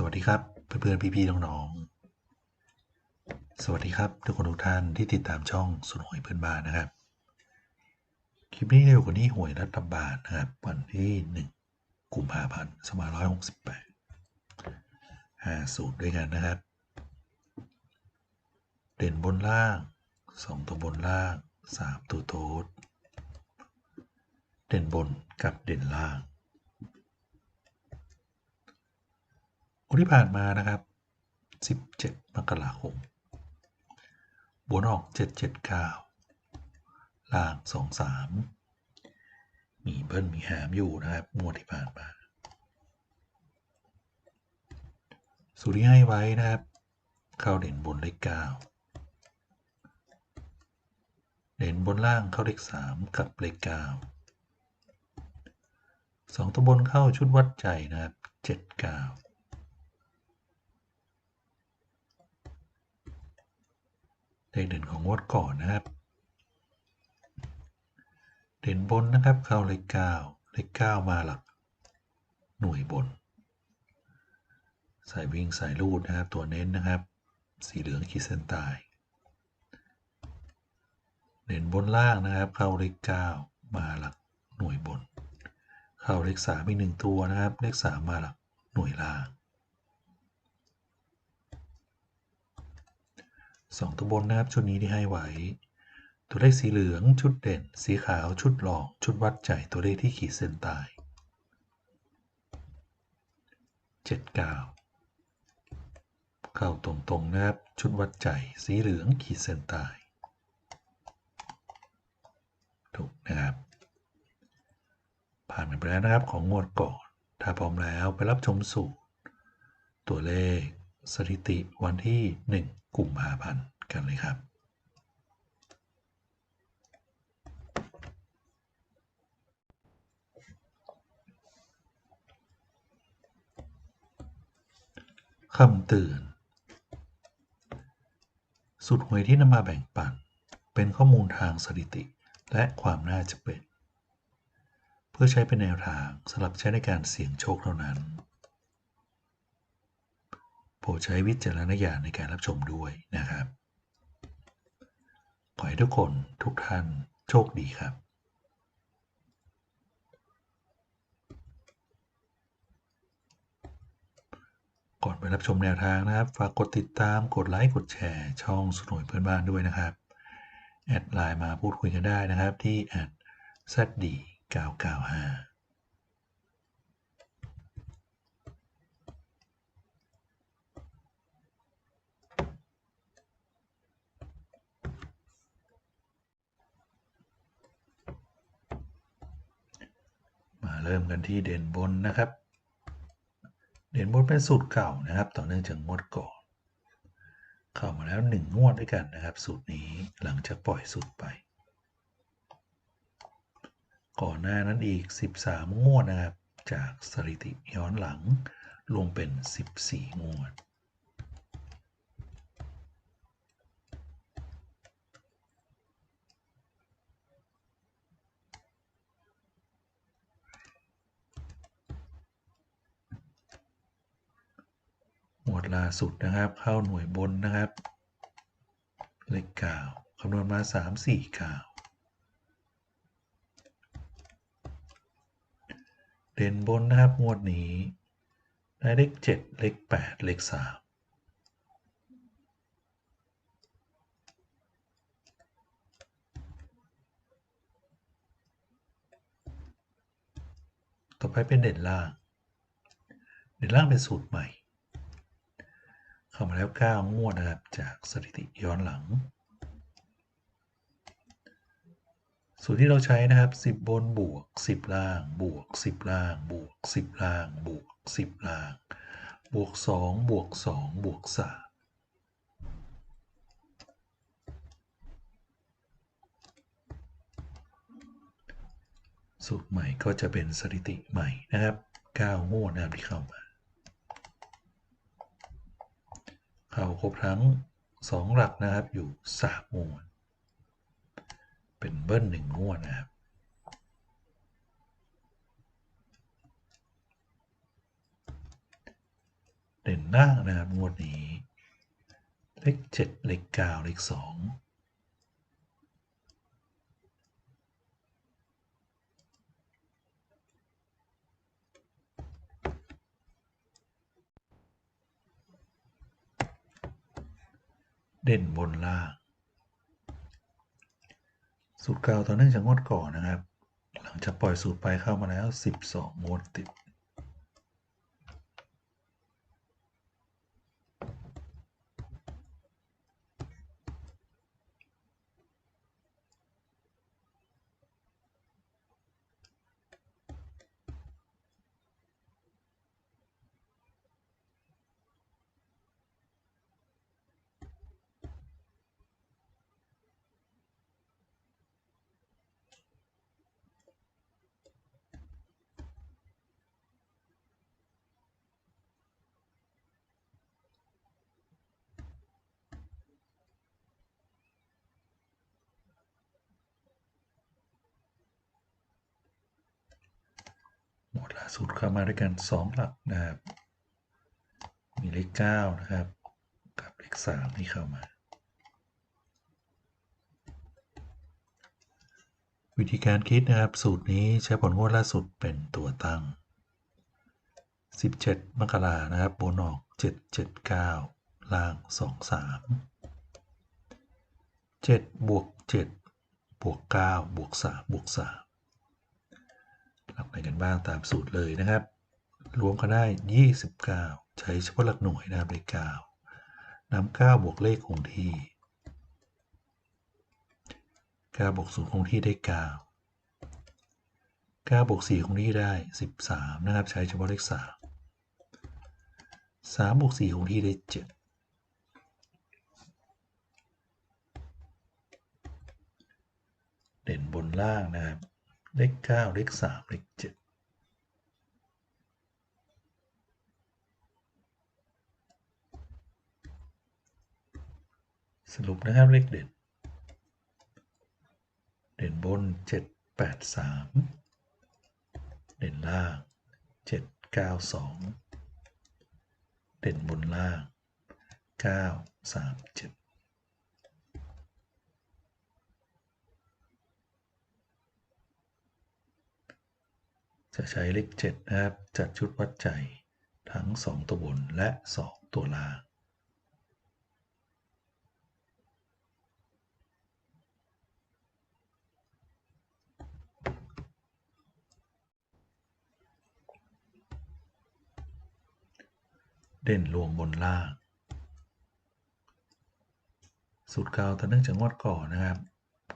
สวัสดีครับ เพื่อนๆ พี่ๆ น้องๆ สวัสดีครับทุกคนทุกท่านที่ติดตามช่องสุนหวยเพื่อนบ้านนะครับ คลิปนี้เร็วกว่านี้หวยรัฐบาลนะครับ วันที่1กุมภาพันธ์2568ห้าสูตรด้วยกันนะครับ เด่นบนล่าง2ตัวบนล่าง3ตัวโต๊ดเด่นบนกับเด่นล่าง วันที่ผ่านมานะครับ17มกราคมบนออก779ล่าง23มีเบิ้ลมีหามอยู่นะครับงวดที่ผ่านมาสุริให้ไว้นะครับ เข้าเด่นบนเลข9เด่นบนล่างเข้าเลข3กับเลข9สองตัวบนเข้าชุดวัดใจนะครับ79เลขเด่นของงวดก่อนนะครับ เด่นบนนะครับเข้าเลขเก้าเลขเก้ามาหลัก หน่วยบน สายวิ่งสายลูดนะครับตัวเน้นนะครับ สีเหลืองขีดเส้นใต้เด่นบนล่างนะครับเข้าเลขเก้ามาหลักหน่วยบน เข้าเลขสามอีกหนึ่งตัวนะครับ เลขสามมาหลักหน่วยล่าง สองตัวบนนะครับชุดนี้ที่ให้ไว้ ตัวเลขสีเหลืองชุดเด่น สีขาวชุดรองชุดวัดใจตัวเลขที่ขีดเส้นใต้เจ็ดเก้าเข้าตรงๆนะครับชุดวัดใจสีเหลืองขีดเส้นใต้ถูกนะครับผ่านไปแล้วนะครับของงวดก่อน ถ้าพร้อมแล้วไปรับชมสูตร ตัวเลขสถิติวันที่1 กุมภาพันธ์กันเลยครับคำเตือน สุดหวยที่นำมาแบ่งปัน เป็นข้อมูลทางสถิติและความน่าจะเป็น เพื่อใช้เป็นแนวทางสำหรับใช้ในการเสี่ยงโชคเท่านั้น ดใช้วิจารณญาณในการรับชมด้วยนะครับ ขอให้ทุกคนทุกท่านโชคดีครับก่อนไปรับชมแนวทางนะครับ ฝากกดติดตามกดไลค์ กดแชร์ ช่องสนุยเพื่อนบ้านด้วยนะครับ แอดไลน์มาพูดคุยกันได้นะครับที่แอด zd 995มา เริ่มกันที่เด่นบนนะครับ เด่นบนเป็นสูตรเก่านะครับ ต่อเนื่องจากงวดก่อน เข้ามาแล้วหนึ่งงวดด้วยกันนะครับ สูตรนี้หลังจากปล่อยสูตรไป ก่อนหน้านั้นอีก 13 งวดนะครับ จากสถิติย้อนหลังรวมเป็น 14 งวด หมวดล่า สุดนะครับ เข้าหน่วยบนนะครับ เลขเก้าคำนวณมา3 4 9เด่นบนนะครับงวดนี้ ได้เลข7เลข8เลข3ต่อไปเป็นเด่นล่าง เด่นล่างเป็นสูตรใหม่ เข้ามาแล้ว 9 งวดนะครับ จากสถิติย้อนหลัง สูตรที่เราใช้นะครับ 10 บนบวก 10 ล่าง บวก 10 ล่าง บวก 10 ล่าง บวก 10 ล่าง บวก 2 บวก 2 บวก 3สูตรใหม่ก็จะเป็นสถิติใหม่นะครับ 9 งวดนะครับที่เข้ามา เข้าครบทั้ง 2 หลักนะครับอยู่ส3งวด เป็นเบิ้ลหนึ่งงวดนะครับเด่นหน้านะครับงวดนี้ เลขเจ็ดเลขเก้าเลขสอง เด่นบนล่าง สูตรเก่าตอนนี้จะงวดก่อนนะครับ หลังจากปล่อยสูตรไปเข้ามาแล้ว 12 งวดติด หมวดล่าสุดเข้ามาด้วยกัน 2 หลักนะครับ มีเลข9นะครับ กับเลข3ที่เข้ามา วิธีการคิดนะครับ สูตรนี้ใช้ผลงวดล่าสุดเป็นตัวตั้ง 17 มกรานะครับบนออก 779 ล่าง 23 7บวก7บวก9บวก3บวก3 หลักไหนกันบ้างตามสูตรเลยนะครับ รวมกันได้ 29 ใช้เฉพาะหลักหน่วยนะครับเลข9นำ9บวกเลขคงที่9บวก0คงที่ได้ 9 9บวก4คงที่ได้ 13 นะครับ ใช้เฉพาะเลข 3 3บวก4คงที่ได้ 7 เด่นบนล่างนะครับ เลข9เลข3เลข7สรุปนะครับ เลขเด่น เด่นบน 7 8 3 เด่นล่าง 7 9 2 เด่นบนล่าง 9 จะใช้เลข7นะครับ จัดชุดวัดใจทั้ง 2 ตัวบนและ 2 ตัวล่างเด่นรวมบนล่าง สูตรเก่าต่เนื่องจากงวดก่อนนะครับ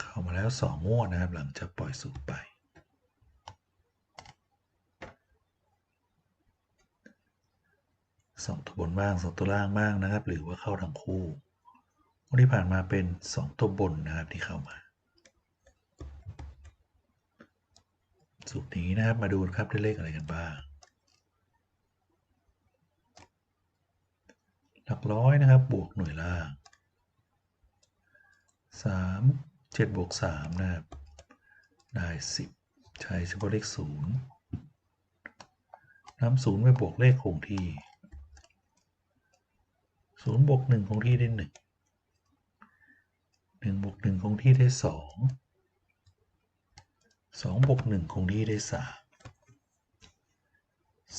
เข้ามาแล้ว 2 งวดนะครับ หลังจากปล่อยสูตรไป สองตัวบนบ้างสองตัวล่างบ้างนะครับ หรือว่าเข้าทั้งคู่งวดที่ผ่านมาเป็น 2 ตัวบนนะครับที่เข้ามาสูตรนี้นะครับมาดูนะครับได้เลขอะไรกันบ้าง หลักร้อยนะครับบวกหน่วยล่าง 3 7บวก3นะครับได้ 10 ใช้เฉพาะเลข0นำ0ไปบวกเลขคงที่ 0บวก1คงที่ได้1 1บวก1คงที่ได้2 2บวก1คงที่ได้3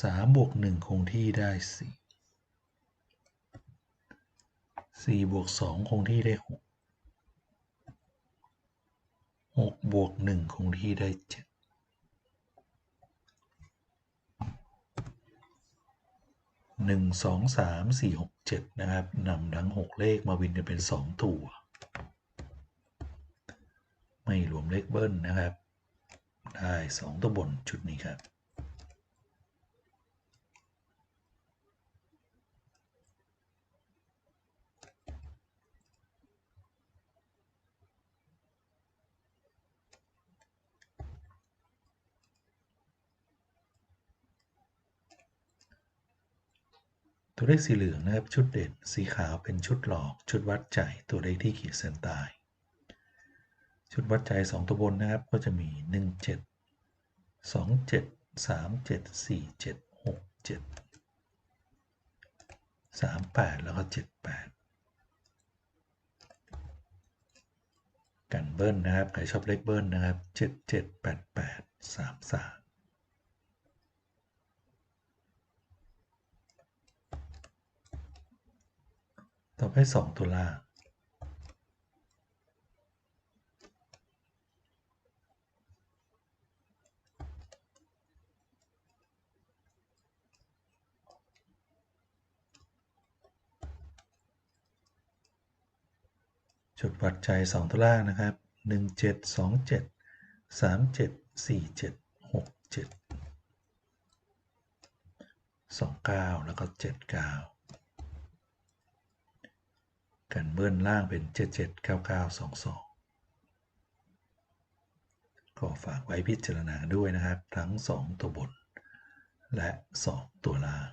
3บวก1คงที่ได้4 4บวก2คงที่ได้6 6บวก1คงที่ได้ 7 1 2 3 4 6 7นะครับนำทั้ง6เลขมาวินกันเป็น2ตัว ไม่รวมเลขเบิ้ลนะครับ ได้2ตัวบนชุดนี้ครับ ตัวเลขสีเหลืองนะครับชุดเด่นสีขาวเป็นชุดหลอกชุดวัดใจตัวเลขที่ขีดเส้นใต้ชุดวัดใจ 2 ตัวบนนะครับก็จะมี 1 7 2 7 3 7 4 7 6 7 3 8 แล้วก็ 7 8 กันเบิ้ลนะครับใครชอบเลขเบิ้ลนะครับ 7 7 8 8 3 3 ต่อไปสองตัวล่างจุดวัดใจสองตัวล่างนะครับหนึ่งเจ็ดสองเจ็ดสามเจ็ดสี่เจ็ดหกเจ็ดสองเก้าแล้วก็เจ็ดเกันเบิ้ลล่างเป็นเจ็ดเจ็ดเก้าเก้าสองสองก็ฝากไว้พิจารณาด้วยนะครับ ทั้งสองตัวบนและสองตัวล่าง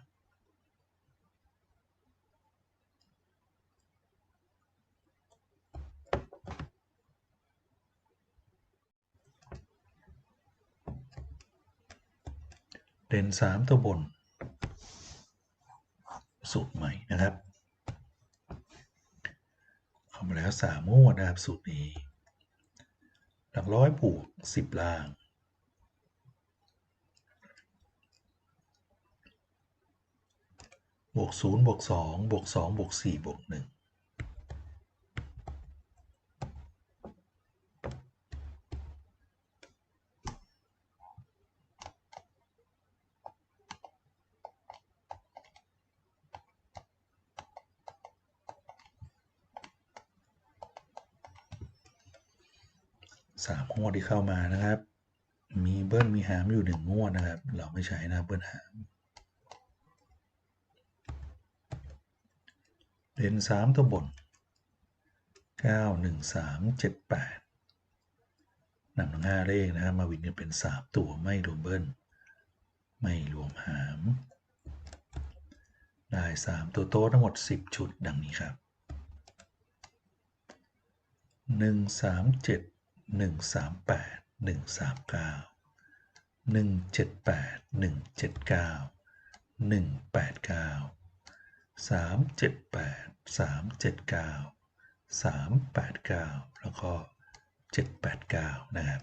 เด่นสามตัวบน สูตรใหม่นะครับ มาแล้วสามงวดนะครับสูตรนี้ หลักร้อยบวกสิบล่าง บวกศูนย์บวกสองบวกสองบวกสี่บวกหนึ่ง สามงวดที่เข้ามานะครับ มีเบิ้ลมีหามอยู่หนึ่งงวดนะครับ เราไม่ใช้นะเบิ้ลหามเด่นสามตัวบนเก้าหนึ่งสามเจ็ดแปดนำทั้งห้าเลขนะครับมาวินกันเป็นสามตัวไม่รวมเบิ้ลไม่รวมหาม ได้สามตัวโต๊ะทั้งหมดสิบชุดดังนี้ครับหนึ่งสามเจ็ด หนึ่งสามแปดหนึ่งสามเก้าหนึ่งเจ็ดแปดหนึ่งเจ็ดเก้าหนึ่งแปดเก้าสามเจ็ดแปดสามเจ็ดเก้าสามแปดเก้าแล้วก็เจ็ดแปดเก้านะครับ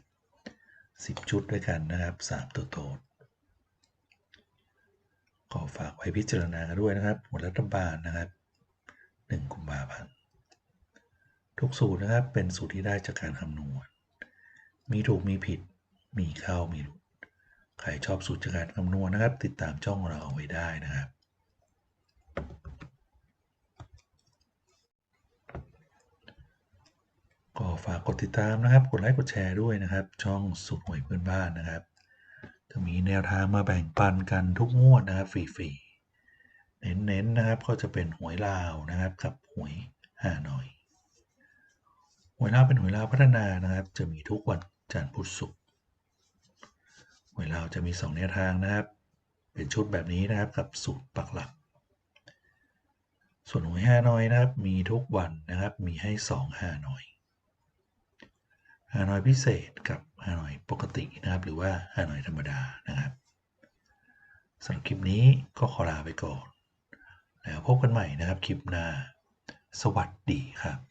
สิบชุดด้วยกันนะครับสามตัวโตดก็ฝากไว้พิจารณากันด้วยนะครับหมวดรัฐบาลนะครับหนึ่งกุมภาพันธ์ทุกสูตรนะครับเป็นสูตรที่ได้จากการคำนวณ มีถูกมีผิด มีเข้ามีหลุด ใครชอบสูตรการคำนวณนะครับ ติดตามช่องเราเอาไว้ได้นะครับ ก็ฝากกดติดตามนะครับ กดไลค์กดแชร์ด้วยนะครับ ช่องสูตรหวยเพื่อนบ้านนะครับจะมีแนวทางมาแบ่งปันกันทุกงวดนะครับฟรีๆ เน้นๆนะครับก็จะเป็นหวยลาวนะครับกับหวยฮานอย หวยลาวเป็นหวยลาวพัฒนานะครับ จะมีทุกวัน จันทร์พุธศุกร์หวยลาจะมีสองแนวทางนะครับ เป็นชุดแบบนี้นะครับกับสูตรปักหลัก ส่วนหวยฮานอยนะครับ มีทุกวันนะครับ มีให้สองฮานอยฮานอยพิเศษกับฮานอยปกตินะครับ หรือว่าฮานอยธรรมดานะครับสำหรับคลิปนี้ก็ขอลาไปก่อน แล้วพบกันใหม่นะครับคลิปหน้า สวัสดีครับ